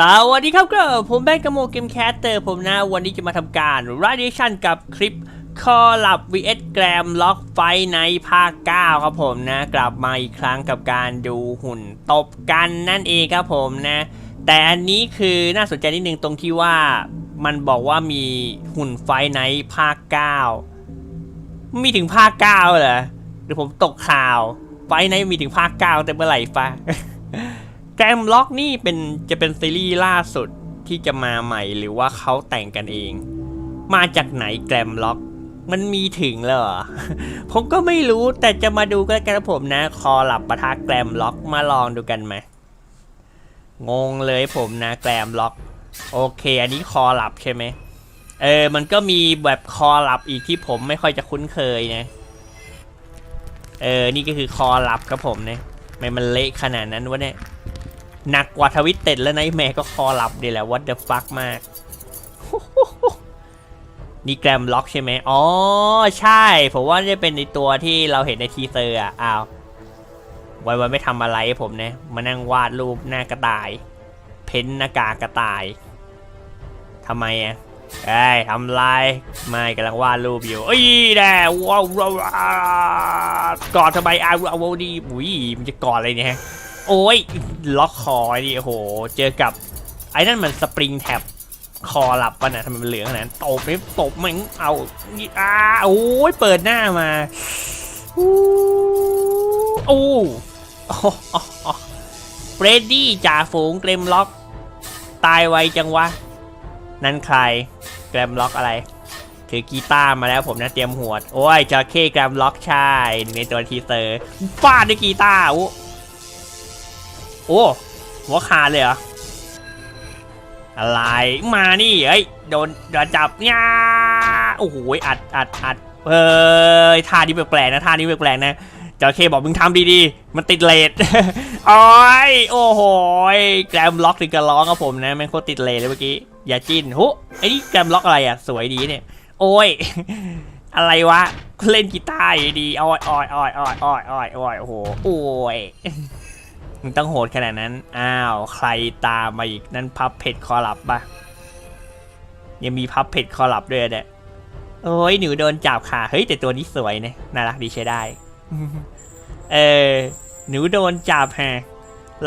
สวัสดีครับก็ผมแบงค์กโมเกมแคสเตอร์ผมนะ วันนี้จะมาทำการ r a d i a t i o n กับคลิปคอลับ vs แกรมล็อกไฟในภาค 9 ครับผมนะ กลับมาอีกครั้งกับการดูหุ่นตบกันนั่นเองครับผมนะ แต่อันนี้คือน่าสนใจนิดนึงตรงที่ว่ามันบอกว่ามีหุ่นไฟในภาค 9 มีถึงภาค 9 เหรอหรือผมตกข่าว ไฟในมีถึงภาค 9 แต่เมื่อไหร่ฟะ แกรมล็อกนี่เป็นจะเป็นซีรีส์ล่าสุดที่จะมาใหม่หรือว่าเขาแต่งกันเอง มาจากไหนแกรมล็อก มันมีถึงเลยเหรอ ผมก็ไม่รู้แต่จะมาดูกันกันะผมนะ คอหลับประทะแกรมล็อกมาลองดูกันไหมงงเลยผมนะแกรมล็อก โอเค อันนี้คอหลับใช่ไหมเออ มันก็มีแบบคอหลับอีกที่ผมไม่ค่อยจะคุ้นเคยนะ เออ นี่ก็คือคอหลับครับผมเนี่ยทำไมมันเละขนาดนั้นวะเนี่ย หนักกว่าทวิตเต็ดแล้วนะไอ้แม่ก็คอหลับดีแหละ what the fuck มาก นี่แกรมล็อกใช่ไหมอ๋อ ใช่ ผมว่าจะเป็นในตัวที่เราเห็นในทีเซอร์อะอ้าววันวันไม่ทำอะไรผมนะ มานั่งวาดรูปหน้ากระต่าย เพ้นหน้ากากกระต่ายทำไมอะเอ้ยทำลายไม่กำลังวาดรูปอยู่เอ้ยแน่ว้าวว้าวกอดทำไมอ้าวอ้าวดีอุ้ยมันจะกอดอะไรเนี่ย โอ้ย ล็อกคอไอ้นี่โอ้โห เจอกับ ไอ้นั่นมันสปริงแท็บคอหลับปะนะทำไมมันเหลืองขนาดนั้นตบไม่ตบมันเอานี่อ้าโอ้ยเปิดหน้ามาอู้โอ้โอ้โอ้เฟรดดี้จ่าฝูงเกรมล็อก ตายไวจังวะ นั่นใครแกรมล็อกอะไร ถือกีตาร์มาแล้วผมนะเตรียมหัวดโอ้ยจระเข้แกรมล็อกใช่ในตัวทีเซอร์ฟาดด้วยกีตาร์ โอ้หัวขาดเลยเหรออะไรมานี่เอ้ยโดนโดนจับเนี่ยโอ้โหอัดอัดอัดเฮ้ยท่านี้แปลกๆนะท่านี้แปลกๆนะจระเข้บอกมึงทำดีๆ มันติดเลทโอ้ยโอ้โหแกรมล็อกถึงกระร้องกับผมนะแม่งโคตรติดเลทเลยเมื่อกี้ อย่าจิ้นหุไอ้นี่แกรมล็อกอะไรอะ สวยดีเนี่ย โอ้ย อะไรวะ เล่นกีตาร์ดีอ้อยอ้อยอ้อยอ้อยอ้อยอ้อยอ้อยโอ้โห โอ้ย มึงต้องโหดขนาดนั้น อ้าว ใครตามมาอีก นั่นพับเพจคอลับปะยังมีพับเพจคอลับด้วยเนี่ยโอ้ยหนูโดนจับค่ะ เฮ้ย แต่ตัวนี้สวยนะน่ารักดีใช้ได้ เออ หนูโดนจับแฮะ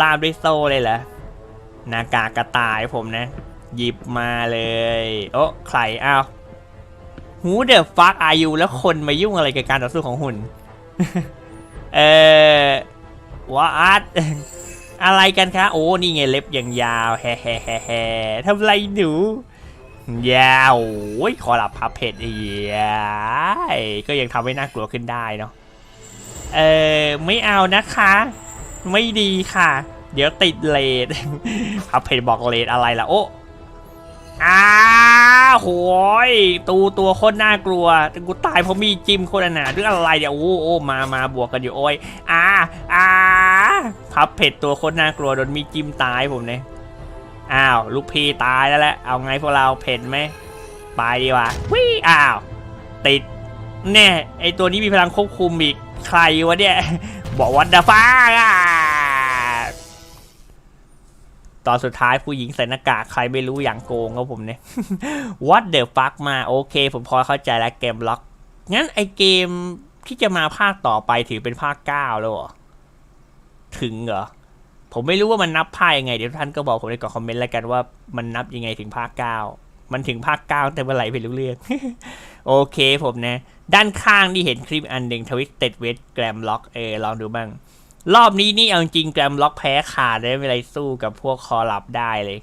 ลามด้วยโซ่เลยเหรอหนากากกระต่ายผมนะ หยิบมาเลย โอ้ใครอ้าวหูเดอะฟักอายุแล้วคนมายุ่งอะไรกับการต่อสู้ของหุ่น เออ ว่าอาร์ตอะไรกันคะ โอ้ นี่ไงเล็บย่างยาว แฮ่แฮ่แฮ่แฮ่ทำไรหนู ยาวโอ้ยคอหลับพับเพจอียายก็ยังทำให้น่ากลัวขึ้นได้เนาะ เออไม่เอานะคะ ไม่ดีค่ะ เดี๋ยวติดเลดพับเพจบอกเลดอะไรล่ะ โอ้อา โหยตูตัวโคตรน่ากลัวแต่กูตายเพราะมีจิมโคตรหนาด้วยอะไรเดี๋ยวโอ้โอ้มามาบวกกันอยู่โอ้ยอ้าอ้าพับเพจตัวโคตรน่ากลัวโดนมีจิมตายผมเนี่ยอ้าวลูกพี่ตายแล้วแหละเอาไงพวกเราเผ็ดไหมไปดีกว่าวิอ้าวติดแน่ไอตัวนี้มีพลังควบคุมอีกใครวะเนี่ยบอกวันดาฟ้าอะ ตอนสุดท้ายผู้หญิงใส่หน้ากากใครไม่รู้อย่างโกงครับผมเนี่ย What the fuck มาโอเค ผมพอเข้าใจแล้วเกมล็อก งั้นไอเกมที่จะมาภาคต่อไปถือเป็นภาคเก้าแล้วเหรอ ถึงเหรอ ผมไม่รู้ว่ามันนับภาคยังไง เดี๋ยวท่านก็บอกผมในกล่องคอมเมนต์แล้วกันว่ามันนับยังไงถึงภาคเก้ามันถึงภาคเก้าแต่เมื่อไหร่ไม่รู้เรื่อง โอเคผมนะ ด้านข้างที่เห็นคลิปอันหนึ่งทวิตเต็ดเวทแกรมล็อกเออลองดูบ้าง รอบนี้นี่เอาจริงแกรมล็อกแพ้ขาดได้ไม่ไรสู้กับพวกคอลับได้เลย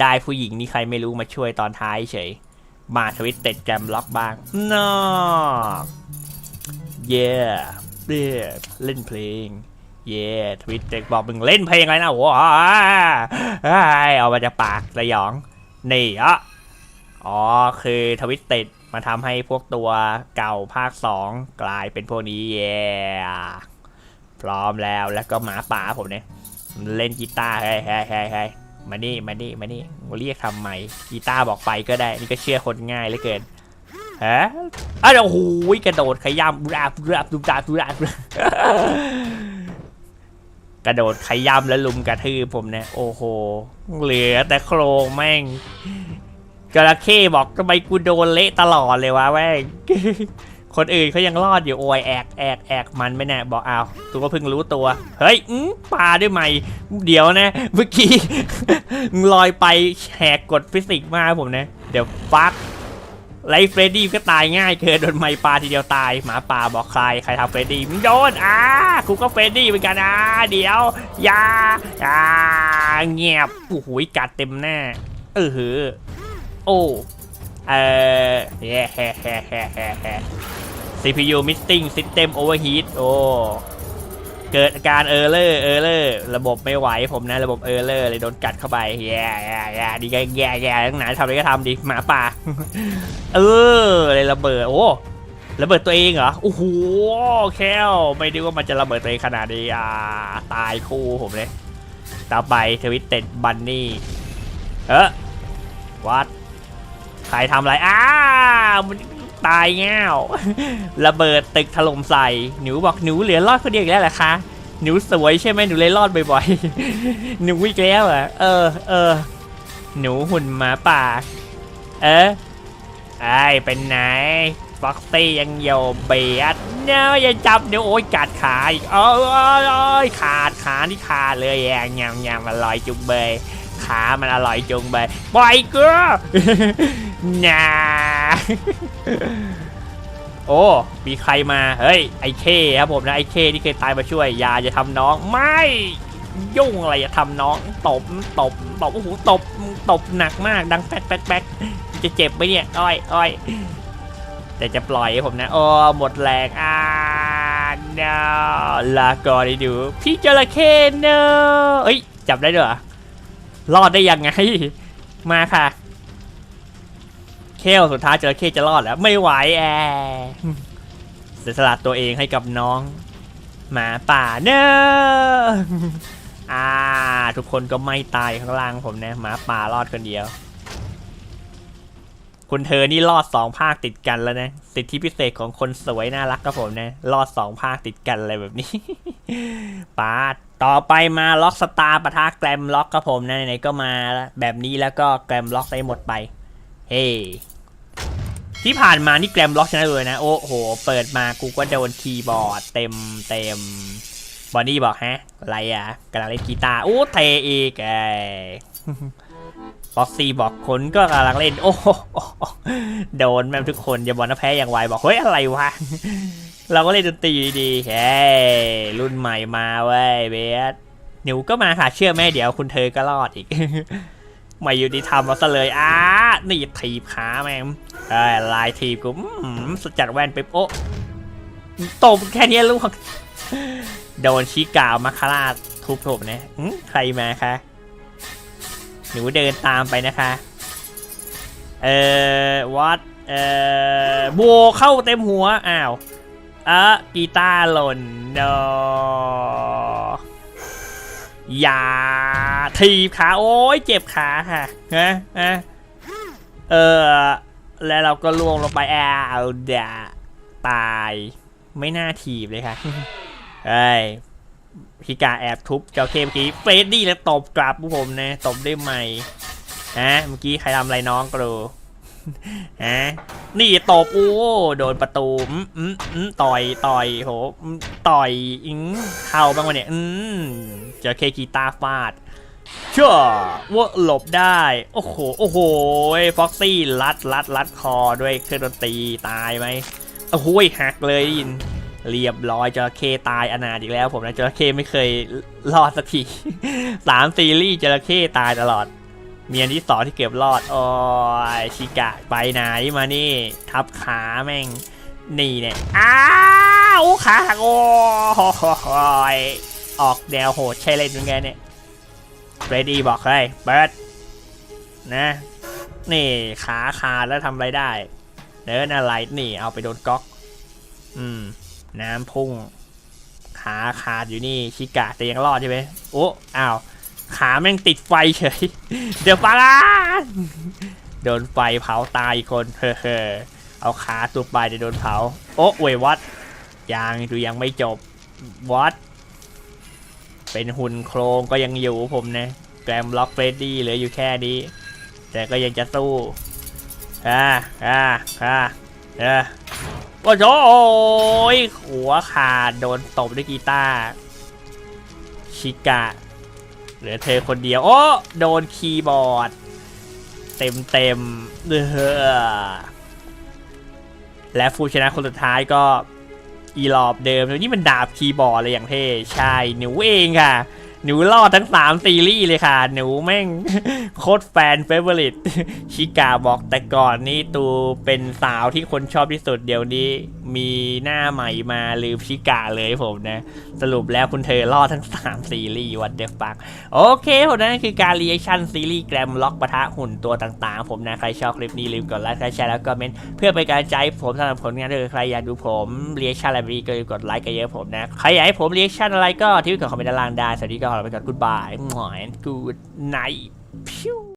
ได้ผู้หญิงนี่ใครไม่รู้มาช่วยตอนท้ายเฉย มาทวิตเต็ดแกรมล็อกบ้างนอเย่เย่เล่นเพลง เย่ทวิตเต็ดบอกมึงเล่นเพลงอะไรนะโว้าเอามาจากปากระยอง นี่อะอ๋อคือทวิตเต็ดมาทำให้พวกตัวเก่าภาค 2 กลายเป็นพวกนี้เย่ พร้อมแล้วแล้วก็หมาป่าผมเนี่ยเล่นกีตาร์เฮ้ยเฮ้ยเฮ้ยมานี่มานี่มานี่เรียกทำไมกีตาร์บอกไปก็ได้ นี่ก็เชื่อคนง่ายเหลือเกินฮะอ้าวโอ้โหกระโดดขย้ำราบราบดูดาดูดาดูดากระโดดขย้ำแล้วลุมกระทืบผมเนี่ยโอ้โห เหลือแต่โครงแม่งจระเข้บอกทำไมกูโดนเละตลอดเลยวะแม่ง คนอื่นเขายังรอดอยู่โอยแอกแอกแอกมันไม่แน่บอกเอาตัวก็เพิ่งรู้ตัว เฮ้ยอืปลาด้วยไหมเดี๋ยวนะ เมื่อกี้ลอยไปแหกกฎฟิสิกส์มาผมนะ เดี๋ยวฟักไลฟ์เฟรดดี้ก็ตายง่ายเกินโดนไม้ปลาทีเดียวตายหมาป่าบอกใครใครทำเฟรดดี้มึงโดนอ่ากูก็เฟรดดี้เหมือนกันอ่าเดี๋ยวยาอ่าเงียบโอ้โหกัดเต็มหน้าเออหือโอ้เออแฮ่แฮ่แฮ่แฮ่แฮ่ CPU missing system overheat โอ้ เกิดอาการเออร์เลอร์เออร์เลอร์ระบบไม่ไหวผมนะ ระบบเออร์เลอร์เลยโดนกัดเข้าไปแย่แย่แย่ดีแย่แย่แย่ทั้งไหนทำอะไรก็ทำดิหมาป่า เออเลยระเบิด โอ้ระเบิดตัวเองเหรอ โอ้โห แคลไม่นึกว่ามันจะระเบิดตัวเองขนาดนี้อ่า ตายคู่ผมเลย ต่อไปทวิตเต็ดบันนี่ เออวัด ใครทำอะไร อ้ามัน ตายแง่วระเบิดตึกถล่มใส่หนูบอกหนูเหลือรอดคนเดียวอีกแล้วเหรอคะหนูสวยใช่ไหมหนูเลยรอดบ่อยๆหนูอีกแล้วอะเออเออหนูหุ่นหมาป่า เออไอ้เป็นไหนฟ็อกซี่ยังโยเบียดเนาะอย่าจับเดี๋ยวโอ๊ยกัดขาอีกโอ้ยโอ้ยอยขาดขานี่ขาดเลยแยงยำยำอร่อยจุงเบยขามันอร่อยจุงเบยปล่อยกูน่า โอ้ มีใครมา เฮ้ย ไอเคครับผมนะ ไอเคที่เคยตายมาช่วย ยาจะทำน้อง ไม่ ยุ่งอะไรอย่าทำน้อง ตบ ตบ ตบ โอ้โห ตบ ตบหนักมาก ดังแป๊กแป๊กแป๊กจะเจ็บไหมเนี่ย อ้อยอ้อยแต่จะปล่อยให้ผมนะ โอ้ หมดแรงอ่า no ลาก่อนดู พี่จระเข้เนอะเอ้ย จับได้ด้วยเหรอรอดได้ยังไง มาค่ะ เคลสุดท้ายจระเข้จะรอดแล้ว ไม่ไหวแอร์เสียสละตัวเองให้กับน้อง หมาป่าเนอะอ่า ทุกคนก็ไม่ตายข้างล่างผมนะหมาป่ารอดคนเดียว คุณเธอนี่รอดสองภาคติดกันแล้วนะ สิทธิพิเศษของคนสวยน่ารักครับผมนะ รอดสองภาคติดกันอะไรแบบนี้ปาดต่อไปมาล็อกสตาร์ปะทะแกรมล็อกครับผมนะไหนๆก็มาแล้วแบบนี้แล้วก็แกรมล็อกได้หมดไป เฮ้ ที่ผ่านมานี่แกรมล็อกชนะเลยนะ โอ้โห เปิดมากูก็โดนคีย์บอร์ดเต็มเต็มบอนนี่บอกฮะ อะไรอะกำลังเล่นกีตาร์ โอ้เทอีกไอ้บ็อกซี่บอกคนก็กำลังเล่น โอ้โหโดนแม่ทุกคนอย่าบอกนะแพ้อย่างไวบอก เฮ้ย อะไรวะ เราก็เล่นดนตรีดีเฮ้รุ่นใหม่มาเว้ยเบสหนูก็มาค่ะเชื่อแม่เดี๋ยวคุณเธอก็รอดอีกไม่อยุติธรรมาซะเลยอ้านี่ถีบขาแม่ง ลายถีบกูสจัดแว่นไปโอ้ตบแค่นี้ลูกโดนชิกาวมาคาราทุบผมนะใครมาคะหนูเดินตามไปนะคะ เอ่อวัดเอ่อโบเข้าเต็มหัว อ้าวอะกีตาร์หล่นเนออย่าทีบขา โอ้ยเจ็บขาค่ะฮะฮะเออ แล้วเราก็ล่วงลงไปอ้าวเดะตายไม่น่าถีบเลยค่ะเอ้พิกาแอบทุบเจ้าเคมกี้เฟรดดี้แล้วตบกลับพวกผมนะตบได้ไหมฮะเมื่อกี้ใครทำอะไรน้องกรูฮะนี่ตบโอ้โดนประตูอืมอืมอืมต่อยต่อยโหต่อยอิงเข้าบ้างวะเนี่ยอืมเจอเคกีตาฟาด เชื่อว่าหลบได้ โอ้โห โอ้โห ฟ็อกซี่ลัดลัดลัดคอด้วยเครื่องดนตรีตายไหมโอ้โหหักเลยยิน เรียบร้อยจระเข้ตายอนาถอีกแล้ว ผมนะจระเข้ไม่เคยรอดสักทีสามซีรีส์จระเข้ตายตลอด เมีอันที่สองที่เก็บรอด โอ้ยชิกะไปไหนมานี่ ทับขาแม่ง นี่เนี่ย อ้าวขาหักโอ้ยออกแนวโหดใช่เล่นยังไงเนี่ย เรดี้บอกเลยเบิร์ดนะ นี่ขาขาดแล้วทำอะไรได้ เดินอะไรนี่ เอาไปโดนก๊อก อืม น้ำพุ่ง ขาขาดอยู่นี่ ชิกะแต่ยังรอดใช่ไหมโอ้อ้าว ขาแม่งติดไฟเฉย เดี๋ยวปาลาโดนไฟเผาตายอีคนเฮ้อเอาขาตัวไปจะโดนเผา โอ้เววัดยังดูยังไม่จบวัดเป็นหุ่นโครงก็ยังอยู่ผมนะ แกรมล็อกเฟรดดี้เหลืออยู่แค่นี้ แต่ก็ยังจะสู้อ่าอ่าอ่าเออโอ้โหโอ้ยหัวขาดโดนตบด้วยกีตาร์ชิกะ เหลือเธอคนเดียว โอ้โดนคีย์บอร์ด เต็มเต็มเออและผู้ชนะคนสุดท้ายก็อีลอบเดิม นี่มันดาบคีย์บอร์ดเลยอย่างเท่ ใช่ หนูเองค่ะ หนูรอดทั้งสามซีรีส์เลยค่ะ หนูแม่งโคตรแฟนเฟเวอร์ลิตชิกาบอกแต่ก่อนนี่ตูเป็นสาวที่คนชอบที่สุดเดี๋ยวนี้ มีหน้าใหม่มาลืมชิกาเลยผมนะ สรุปแล้วคุณเธอรอดทั้ง3ซีรีส์วันเดฟักโอเคผมนั่นคือการรีแอคชั่นซีรีส์แกรมล็อกปะทะหุ่นตัวต่างๆ ผมนะ ใครชอบคลิปนี้ลืมกดไลค์กดแชร์แล้วก็เมนต์เพื่อเป็นการใจผมสำหรับผลงานด้วยใครอยากดูผมรีแอคชั่นอะไรก็ลืมกดไลค์กันเยอะผมนะใครอยากให้ผมรีแอคชั่นอะไรก็ที่กดคอมเมนต์ด้านล่างได้สวัสดีก็ขอลาไปก่อนกูดบายหมอนกูดไนพิว